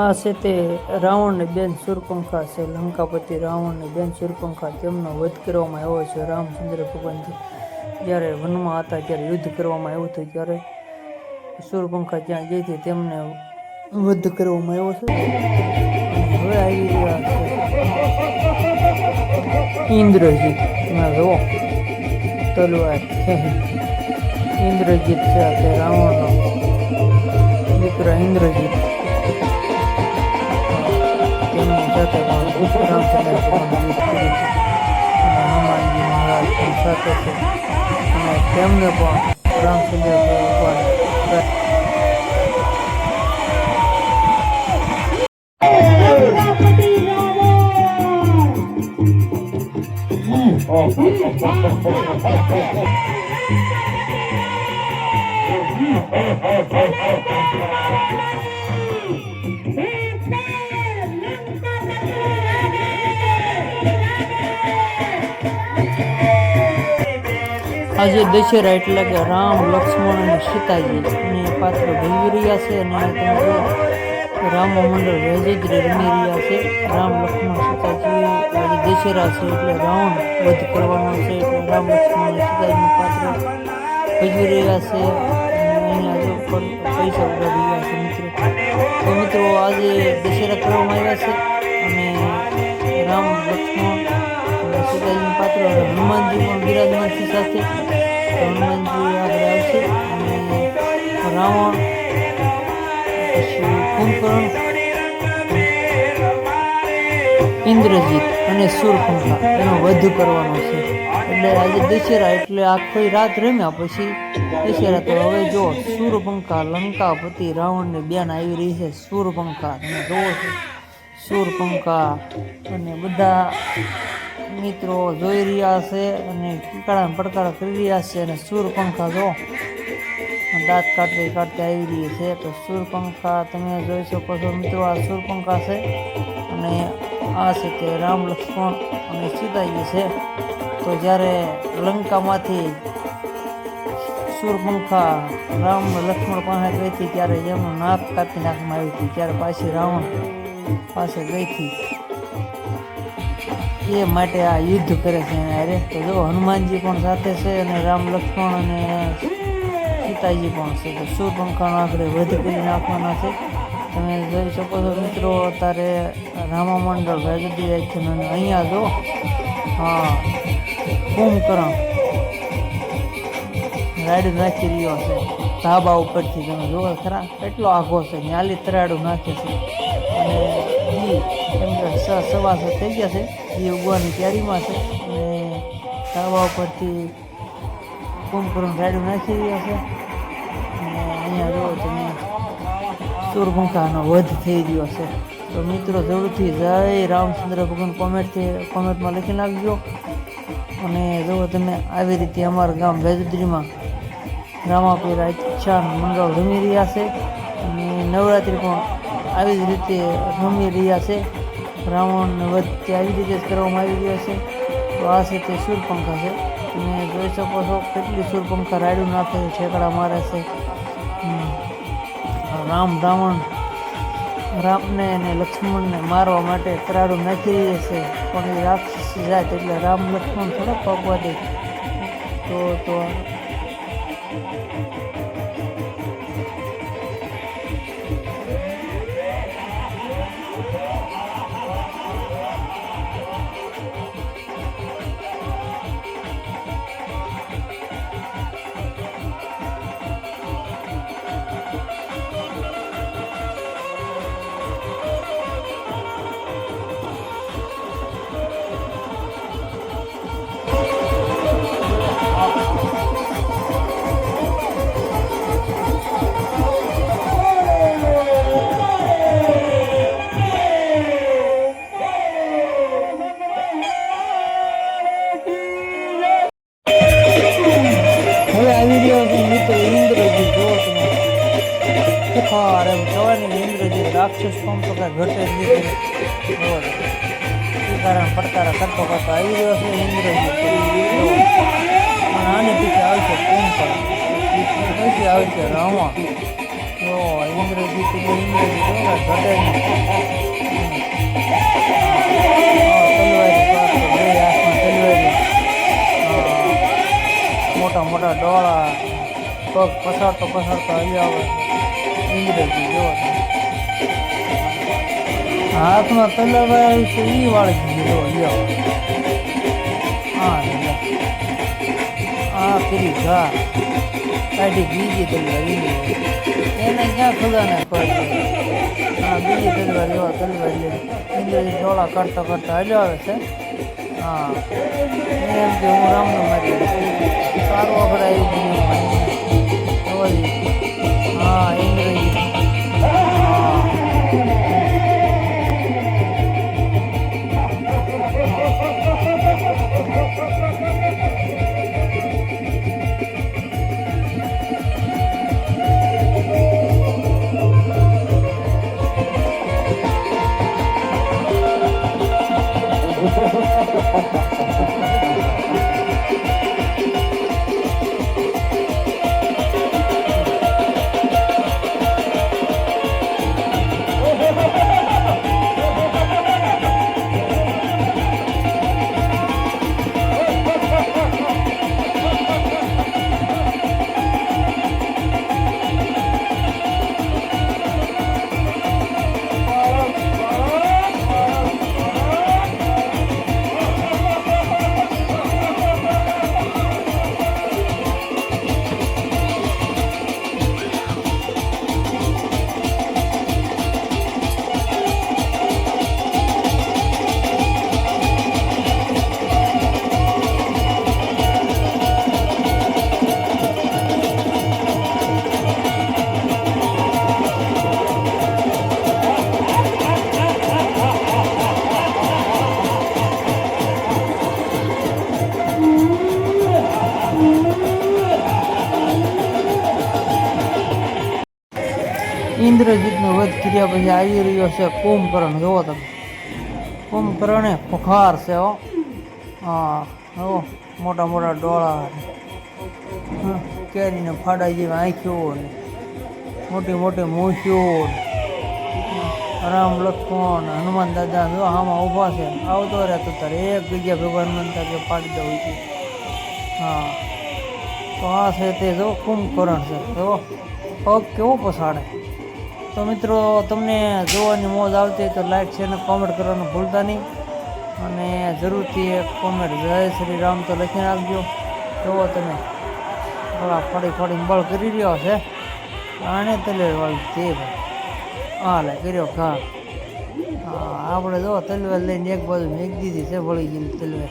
આ છે તે રાવણની બેન સુરપંખા છે. લંકાપતિ રાવણની બેન સુરપંખા તેમનો વધ કરવામાં આવ્યો છે. રામચંદ્ર ભગવાનથી જ્યારે વનમાં હતા ત્યારે યુદ્ધ કરવામાં આવ્યું હતું ત્યારે સુરપંખા જ્યાં ગઈ હતી તેમને વધ કરવામાં આવ્યો છે. હવે આવી રહ્યા છે ઇન્દ્રજીત. જુઓ તલવાર. ઇન્દ્રજીત છે તે રાવણનો દીકરા ઇન્દ્રજીત. છે અને તેમને પણ રામચંદ્ર ભગવાન આજે દશેરા એટલે કે રામ, લક્ષ્મણ અને સીતાજી અને પાત્ર ભેગી રહ્યા છે અને તમે રામ મંડળ વહેજેજરી રમી રહ્યા છે. રામ, લક્ષ્મણ, સીતાજી આજે દશેરા છે એટલે રાવણ વધ કરવાનો છે. એટલે રામ, લક્ષ્મણ સીતાજીનું પાત્ર ભજવી રહ્યા છે. અહીંયા પૈસા ઉડાડી રહ્યા છે મિત્રો. તો મિત્રો આજે દશેરા કરવામાં આવ્યા છે અને રામ, લક્ષ્મણ અને પાત્ર હનુમાનજી પણ બિરાજમાન સાથે હનુમાનજી આગળ આવશે અને રાવણ, પછી કુંભકર્ણ, ઇન્દ્રજીત અને સુરપંખા એનો વધ કરવાનો છે. એટલે આજે દશેરા એટલે આખી રાત રમ્યા પછી દશેરા તો હવે જો સુરપંખા લંકાપતિ રાવણને બેન આવી રહી છે. સુરપંખા તમે જોવો છો. સુરપંખા અને બધા મિત્રો જોઈ રહ્યા છે અને કીકાળા પડકારા કરી રહ્યા છે અને સુરપંખા જો દાંત કાઢતે કાઢતે આવી રહી છે. તો સુરપંખા તમે જોઈ શકો છો મિત્રો, આ સુરપંખા છે અને આ છે તે રામ લક્ષ્મણ અને સીતાજી છે. તો જ્યારે લંકામાંથી સુરપંખા રામ લક્ષ્મણ પાસે ગઈ હતી, ત્યારે જેમનું નાક કાપી નાખવામાં આવી હતી. ત્યારે પાછી રાવણ પાસે ગઈ હતી. એ માટે આ યુદ્ધ કરે છે. અરે, તો જો હનુમાનજી પણ સાથે છે અને રામ લક્ષ્મણ અને સીતાજી પણ છે. તો સુરપંખાનો આખરે વધ કરી નાખવાના છે? તમે જોઈ શકો છો મિત્રો, અત્યારે રામા મંડળ ભેગદી છે અને અહીંયા જો, હા, કુંભકર્ણ રાઈડ નાખી રહ્યો છે. ધાબા ઉપરથી તમે જોવો ખરા, કેટલો આઘો છે. ન્યાલી તરાડું નાખે છે. સવા સ થઈ ગયા છે. એ ઉગવાની તૈયારીમાં છે. અને ધાબા ઉપરથી કુંભકર્ણ રાઈડ નાખી રહ્યા છે. અને અહીંયા જુઓ તમે સૂરપંખાનો વધ થઈ ગયો છે. તો મિત્રો, જરૂરથી જય રામચંદ્ર ભગવાન કોમેન્ટથી, કોમેન્ટમાં લખી નાખજો. અને જો તમે, આવી રીતે અમારા ગામ વેજુદ્રીમાં રામાપીર ઈચ્છા મંગાવ રમી રહ્યા છે. અને નવરાત્રિ પણ આવી જ રીતે રમી રહ્યા છે. રાવણને વધ આવી રીતે જ કરવામાં આવી રહ્યા છે. તો આ છે તે સૂરપંખા છે. તમે જોઈ શકો છો કેટલી સૂરપંખા રાયડું નાખે છે છેકડા મારે છે. રામ રાવણ રામને અને લક્ષ્મણને મારવા માટે તરાડું નાખી રહ્યા છે. પણ એ રાક્ષસ જાય એટલે રામ લક્ષ્મણ થોડા પગવા દે. તો તો રાક્ષસ પણ તો કાંઈ ઘટે જ નહીં. એ કારણ પડકારા કરતો કરતો આવી રહ્યો છે ઇન્દ્રજી જુઓ. અને આની પીછે છે કુંભકર્ણ. પછી છે રાવણ. જો ઇન્દ્રજીત એટલે ઇન્દ્રજીત જોવા ઘટે નહીં. મોટા મોટા ડોળા. પગ પસારતો પસારતો આવી આવે ઇન્દ્રજી જોવા. હાથમાં તલવાર છે એ વાળી દીધો લ્યો હા લ્યો. આ કરી ઘા, કાઢી બીજી તલવાર એને ક્યાં ખુદાને પડે હા બીજી તલવાર એવા તલવાર લે ઇન્દ્રજી ડોળા કરતા કરતા હજો આવે છે. હા એમ કે હું રામનો મારી. સારું આપણે આવી ગયું. ハハハハ! ઇન્દ્રજીતનો વધ કર્યા પછી આવી રહ્યો છે કુંભકર્ણ. જુઓ તમે. કુંભકર્ણ એ ખુખાર છે, હો. હા હો મોટા મોટા ડોળા કેરીને ફાડા જેવી આંખ્યો ને મોટી મોટી મૂછીઓ રામ, લક્ષ્મણ, હનુમાન દાદા જો આમાં ઊભા છે. આવતો રહે તો તારે એક જગ્યા ભગવાન મનતા કે પાડી દઉં છે. હા. તો આ છે તે જો કુંભકર્ણ છે. જો પગ કેવો પસાડે તો મિત્રો, તમને જોવાની મોજ આવતી તો લાઈક છે અને કોમેન્ટ કરવાનું ભૂલતા નહીં. અને જરૂરથી એક કોમેન્ટ જય શ્રી રામ તો લખી નાખજો. જુઓ તમે. થોડા ફળી ફળી બળ કરી રહ્યો છે. આને તલવેલ તે હા લે, કર્યો હા, આપણે જો તલવેલ લઈને એક બાજુ મેક દીધી છે, વળી ગયેલી તલવેલ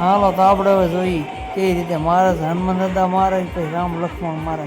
હાલો, તો આપણે હવે જોઈએ. કેવી રીતે મહારાજ હનુમાન દાદા મારે પછી રામ લક્ષ્મણ મારે